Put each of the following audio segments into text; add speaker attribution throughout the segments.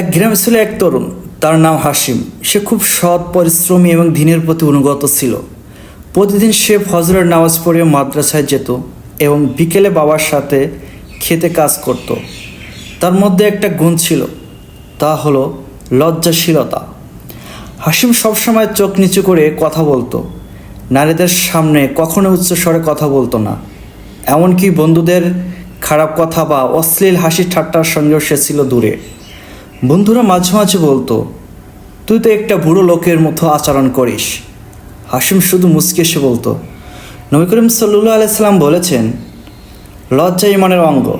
Speaker 1: এক গ্রামে ছিল, এক তরুণ, তার নাম হাসিম সে খুব সৎ, পরিশ্রমী এবং দিনের প্রতি অনুগত ছিল। প্রতিদিন সে ফজরের নামাজ পড়ে মাদ্রাসায় যেত এবং বিকেলে বাবার সাথে খেতে কাজ করত। তার মধ্যে একটা গুণ ছিল, তা হলো লজ্জাশীলতা। হাসিম সবসময় চোখ নিচু করে কথা বলতো। নারীদের সামনে কখনো উচ্চস্বরে কথা বলতো না। এমনকি বন্ধুদের খারাপ কথা বা অশ্লীল হাসি ঠাট্টার সঙ্গেও সে ছিল দূরে। বন্ধুরা মাঝে মাঝে বলতো, তুই তো একটা বুড়ো লোকের মতো আচরণ করিস। হাসিম শুধু মুচকে এসে বলতো, নবী করিম সাল্লু আলাইসাল্লাম বলেছেন, লজ্জা ইমানের অঙ্গ।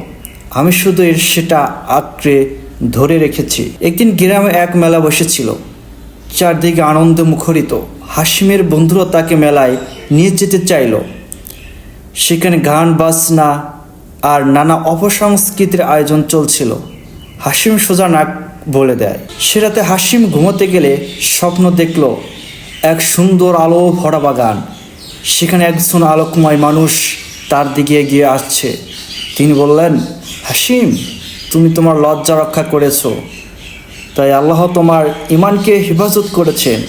Speaker 1: আমি শুধু এর সেটা আঁকড়ে ধরে রেখেছি। একদিন গ্রামে এক মেলা বসেছিল, চারদিকে আনন্দে মুখরিত। হাসিমের বন্ধুরা তাকে মেলায় নিয়ে যেতে চাইল। সেখানে গান, বাজনা আর নানা অপসংস্কৃতির আয়োজন চলছিল। হাসিম সোজা নাক বলে দেয়। সে রাতে হাসিম ঘুমোতে গেলে স্বপ্ন দেখল এক সুন্দর আলো ভরা বাগান। সেখানে একজন আলোকময় মানুষ তার দিকে এগিয়ে আসছে। তিনি বললেন, হাসিম, তুমি তোমার লজ্জা রক্ষা করেছ। তাই আল্লাহ তোমার ইমানকে হেফাজত করেছেন।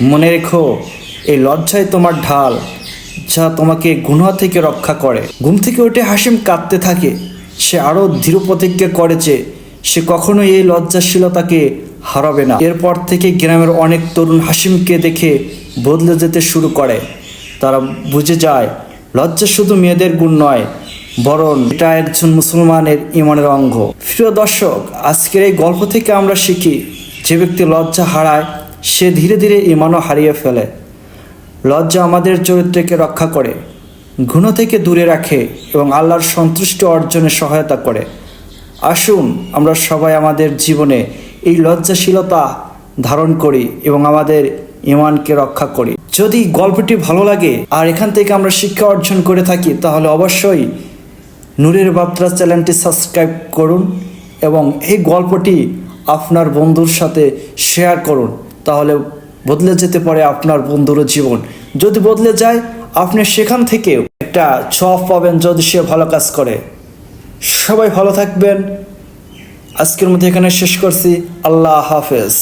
Speaker 1: মনে রেখো, এই লজ্জাই তোমার ঢাল যা তোমাকে গুনা থেকে রক্ষা করে। ঘুম থেকে উঠে হাসিম কাঁদতে থাকে। সে আরও দৃঢ় প্রতিজ্ঞা করে যে সে কখনো এই লজ্জাশীলতাকে হারাবে না। এরপর থেকে গ্রামের অনেক তরুণ হাসিমকে দেখে বদলে যেতে শুরু করে। তারা বুঝে যায়, লজ্জা শুধু মেয়েদের গুণ নয়, বরং এটা একজন মুসলমানের ইমানের অঙ্গ। প্রিয় দর্শক, আজকের এই গল্প থেকে আমরা শিখি, যে ব্যক্তি লজ্জা হারায়, সে ধীরে ধীরে ইমানও হারিয়ে ফেলে। লজ্জা আমাদের চরিত্রকে রক্ষা করে গুণ থেকে দূরে রাখে এবং আল্লাহর সন্তুষ্টি অর্জনে সহায়তা করে। আসুন আমরা সবাই আমাদের জীবনে এই লজ্জাশীলতা ধারণ করি এবং আমাদের ইমানকে রক্ষা করি। যদি গল্পটি ভালো লাগে আর এখান থেকে আমরা শিক্ষা অর্জন করে থাকি, তাহলে অবশ্যই নূরের বার্তা চ্যানেলটি সাবস্ক্রাইব করুন এবং এই গল্পটি আপনার বন্ধুর সাথে শেয়ার করুন, তাহলে বদলে যেতে পারে আপনার বন্ধুরও জীবন। যদি বদলে যায়, আপনি সেখান থেকেও একটা ছপ পাবেন যদি সে ভালো কাজ করে। সবাই ভালো থাকবেন। আজকের মধ্যে এখানে শেষ করছি। আল্লাহ হাফেজ।